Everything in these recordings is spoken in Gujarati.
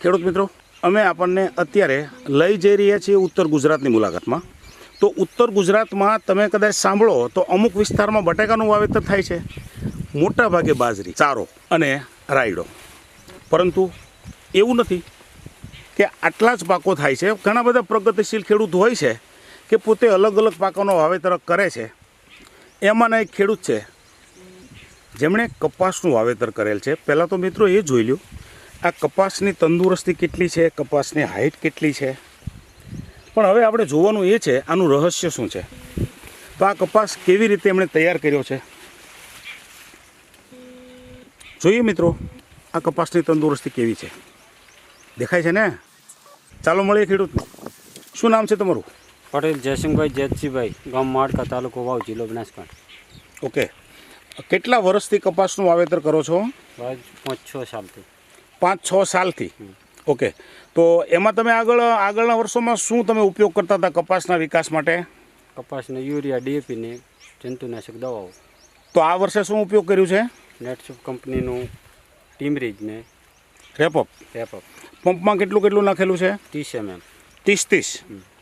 ખેડૂત મિત્રો, અમે આપણને અત્યારે લઈ જઈ રહ્યા છીએ ઉત્તર ગુજરાતની મુલાકાતમાં. તો ઉત્તર ગુજરાતમાં તમે કદાચ સાંભળો, તો અમુક વિસ્તારમાં બટાકાનું વાવેતર થાય છે. મોટા ભાગે બાજરી, ચારો અને રાયડો. પરંતુ એવું નથી કે આટલા જ પાકો થાય છે. ઘણા બધા પ્રગતિશીલ ખેડૂત હોય છે કે પોતે અલગ અલગ પાકોનો વાવેતર કરે છે. એમાંના એક ખેડૂત છે. જેમણે કપાસનું વાવેતર કરેલ છે. પહેલાં તો મિત્રો એ જોઈ લ્યો આ કપાસની તંદુરસ્તી કેટલી છે? કપાસની હાઇટ કેટલી છે? પણ હવે આપણે જોવાનું એ છે આનું રહસ્ય શું છે? તો આ કપાસ કેવી રીતે એમણે તૈયાર કર્યો છે? જોઈએ મિત્રો આ કપાસની તંદુરસ્તી કેવી છે? દેખાય છે ને? ચાલો મળીએ ખેડૂત. શું નામ છે તમારું? પટેલ જયસિંહભાઈ જેતજીભાઈ ગામ માળકા તાલુકો વાવ જિલ્લો બનાસકાંઠા. ઓકે. કેટલા વર્ષથી કપાસનું વાવેતર કરો છો? પાંચ છ સાલથી. પાંચ છ સાલથી. ઓકે. તો એમાં તમે આગળ આગળના વર્ષોમાં શું તમે ઉપયોગ કરતા હતા કપાસના વિકાસ માટે? કપાસને યુરિયા ડીએપી ને જંતુનાશક દવાઓ. તો આ વર્ષે શું ઉપયોગ કર્યું છે? નેટસપ કંપનીનું ટીમરીજ ને રેપઅપ રેપઅપ પંપમાં કેટલું કેટલું નાખેલું છે? ત્રીસ એમએમ. ત્રીસ ત્રીસ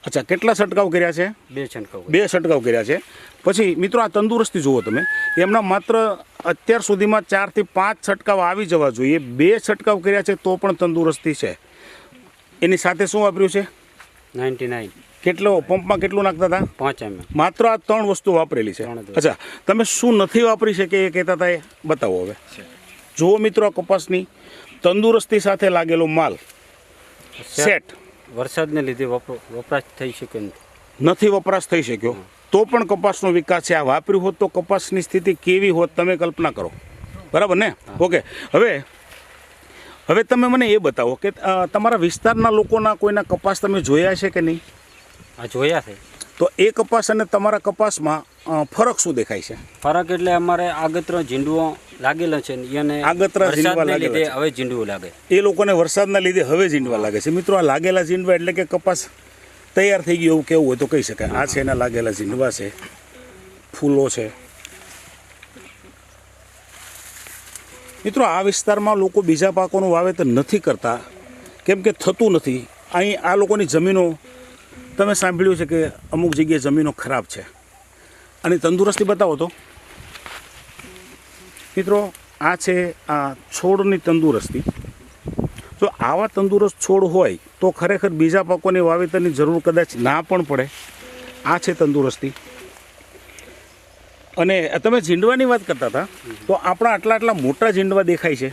અચ્છા કેટલા છંટકાવ કર્યા છે? બે છંટકાવ બે છંટકાવ કર્યા છે. પછી મિત્રો આ તંદુરસ્તી જુઓ તમે. એમના માત્ર અત્યાર સુધીમાં ચારથી પાંચ છંટકાવ આવી જવા જોઈએ. બે છંટકાવ કર્યા છે તો પણ તંદુરસ્તી છે. એની સાથે શું વાપર્યું છે? Ninety nine. કેટલો પંપમાં કેટલું નાખતા હતા? પાંચ એમ માત્ર આ ત્રણ વસ્તુ વાપરેલી છે. અચ્છા તમે શું નથી વાપરી શકે એ કહેતા હતા એ? બતાવો હવે. જુઓ મિત્રો કપાસની તંદુરસ્તી સાથે લાગેલો માલ. સેટ. વરસાદને લીધે વપરાશ થઈ શકે નથી. નથી વપરાશ થઈ શક્યો. તો પણ કપાસનો વિકાસ છે. આ વાપર્યું હોત તો કપાસની સ્થિતિ કેવી હોત તમે કલ્પના કરો. બરાબર ને? ઓકે. હવે હવે તમે મને એ બતાવો કે તમારા વિસ્તારના લોકોના કોઈના કપાસ તમે જોયા છે કે નહીં? આ જોયા છે. તો એ કપાસ અને તમારા કપાસમાં ફરક શું દેખાય છે? ફરક એટલે અમારે આગત્ર ઝીંડવો લાગેલો છે અને એને આગતરા ઝીંડવા છે. હવે ઝીંડવું લાગે. એ લોકોને વરસાદના લીધે હવે ઝીંડવા લાગે છે. મિત્રો આ લાગેલા ઝીંડવા એટલે કે કપાસ તૈયાર થઈ ગયું એવું કેવું હોય તો કહી શકાય. આ છે એના લાગેલા ઝીંડવા છે. ફૂલો છે. મિત્રો આ વિસ્તારમાં લોકો બીજા પાકોનું વાવેતર નથી કરતા. કેમ કે થતું નથી. અહીં આ લોકોની જમીનો તમે સાંભળ્યું છે કે અમુક જગ્યાએ જમીનો ખરાબ છે. અને તંદુરસ્તી બતાવો તો. મિત્રો આ છે આ છોડની તંદુરસ્તી. જો આવા તંદુરસ્ત છોડ હોય તો ખરેખર બીજા પાકોની વાવેતરની જરૂર કદાચ ના પણ પડે. આ છે તંદુરસ્તી. અને તમે ઝીંડવાની વાત કરતા હતા તો આપણા આટલા આટલા મોટા ઝીંડવા દેખાય છે.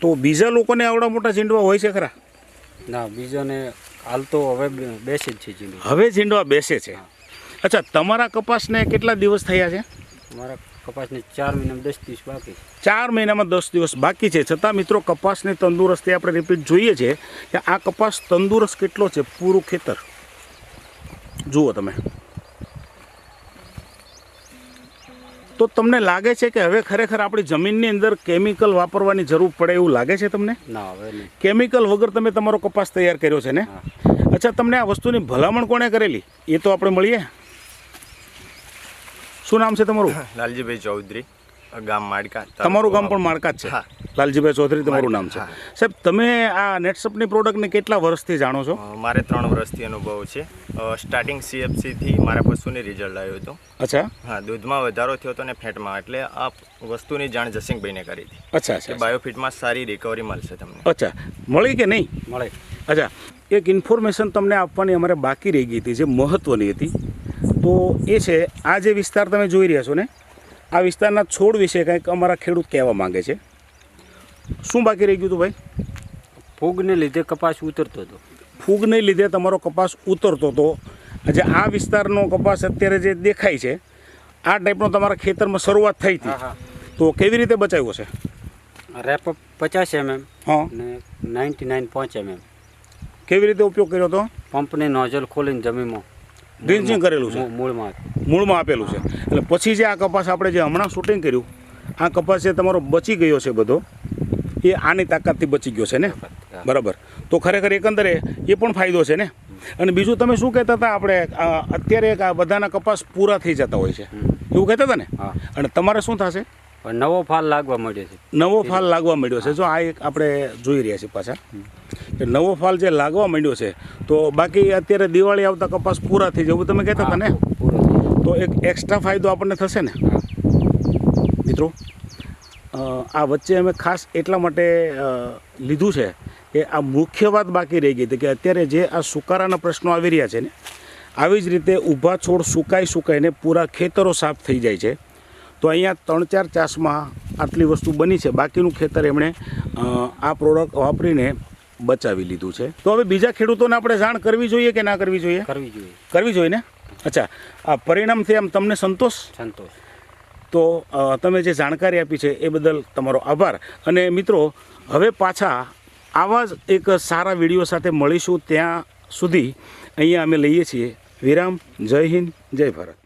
તો બીજા લોકોને આવડા મોટા ઝીંડવા હોય છે ખરા? ના બીજાને હાલ તો હવે બેસે જ છે ઝીંડો. હવે ઝીંડવા બેસે છે. અચ્છા તમારા કપાસને કેટલા દિવસ થયા છે? મારા કપાસને ચાર મહિનામાં દસ દિવસ બાકી ચાર મહિનામાં દસ દિવસ બાકી છે. છતાં મિત્રો કપાસની તંદુરસ્તી આપણે રિપીટ જોઈએ છે કે આ કપાસ તંદુરસ્ત કેટલો છે? પૂરું ખેતર. જુઓ તમે. તો તમને લાગે છે કે હવે ખરેખર આપણી જમીનની અંદર કેમિકલ વાપરવાની જરૂર પડે એવું લાગે છે તમને? ના હવે કેમિકલ વગર તમે તમારો કપાસ તૈયાર કર્યો છે ને? અચ્છા તમને આ વસ્તુની ભલામણ કોણે કરેલી? એ તો આપણે મળીએ. શું નામ છે તમારું? લાલજીભાઈ ચૌધરી. ગામ માડકા તમારું ગામ પણ માળકા જ છે? હા. લાલજીભાઈ ચૌધરી તમારું નામ છે. સાહેબ તમે આ નેટસપની પ્રોડક્ટને કેટલા વર્ષથી જાણો છો? મારે ત્રણ વર્ષથી અનુભવ છે. સ્ટાર્ટિંગ સીએફસીથી મારા પશુની રિઝલ્ટ આવ્યું હતું. અચ્છા. હા દૂધમાં વધારો થયો હતો ને ફેટમાં એટલે આ વસ્તુની જાણ જસિંગભાઈને કરી હતી. અચ્છા કે અચ્છા. બાયોફિટમાં સારી રિકવરી મળશે તમને. અચ્છા. મળી કે નહીં? મળે. અચ્છા. એક ઇન્ફોર્મેશન તમને આપવાની અમારે બાકી રહી ગઈ હતી જે મહત્ત્વની હતી. તો એ છે આ જે વિસ્તાર તમે જોઈ રહ્યા છો ને આ વિસ્તારના છોડ વિશે કંઈક અમારા ખેડૂત કહેવા માંગે છે. શું બાકી રહી ગયું હતું ભાઈ? ફૂગને લીધે કપાસ ઉતરતો હતો. ફૂગને લીધે તમારો કપાસ ઉતરતો હતો. આજે આ વિસ્તારનો કપાસ અત્યારે જે દેખાય છે આ ટાઈપનો તમારા ખેતરમાં શરૂઆત થઈ હતી. તો કેવી રીતે બચાવ્યો છે? રેપ પચાસ એમએમ હા. ને નાઇન્ટી નાઇન પાંચ એમએમ. કેવી રીતે ઉપયોગ કર્યો હતો? પંપની નોઝલ ખોલીને જમીનમાં ડ્રિન્ચિંગ કરેલું છે. મૂળમાં મૂળમાં આપેલું છે. એટલે પછી જે આ કપાસ આપણે જે હમણાં શૂટિંગ કર્યું આ કપાસ જે તમારો બચી ગયો છે બધો એ આની તાકાતથી બચી ગયો છે ને? બરાબર. તો ખરેખર એકંદરે એ પણ ફાયદો છે ને? અને બીજું તમે શું કહેતા હતા આપણે આ અત્યારે આ બધાના કપાસ પૂરા થઈ જતા હોય છે. એવું કહેતા હતા ને? અને તમારે શું થશે? નવો ફાલ લાગવા મળ્યો છે. નવો ફાલ લાગવા માંડ્યો છે. જો આ એક આપણે જોઈ રહ્યા છીએ પાછા. કે નવો ફાલ જે લાગવા માંડ્યો છે તો બાકી અત્યારે દિવાળી આવતા કપાસ પૂરા થઈ જવું તમે કહેતા હતા ને. તો એક એક્સ્ટ્રા ફાયદો આપણને થશે ને? મિત્રો આ વચ્ચે અમે ખાસ એટલા માટે લીધું છે કે આ મુખ્ય વાત બાકી રહી ગઈ હતી કે અત્યારે જે આ સુકારાના પ્રશ્નો આવી રહ્યા છે ને આવી જ રીતે ઊભા છોડ સુકાઈ સુકાઈને પૂરા ખેતરો સાફ થઈ જાય છે. તો અહીંયા ત્રણ ચાર ચાસમાં આટલી વસ્તુ બની છે. બાકીનું ખેતર એમણે આ પ્રોડક્ટ વાપરીને બચાવી લીધું છે. તો હવે બીજા ખેડૂતોને આપણે જાણ કરવી જોઈએ કે ના કરવી જોઈએ? કરવી જોઈએ. કરવી જોઈએ ને? અચ્છા આ પરિણામથી આમ તમને સંતોષ? સંતોષ. તો તમે જે જાણકારી આપી છે એ બદલ તમારો આભાર. અને મિત્રો હવે પાછા આવા જ એક સારા વીડિયો સાથે મળીશું ત્યાં સુધી. અહીંયા અમે લઈએ છીએ વિરામ. જય હિન્દ જય ભારત.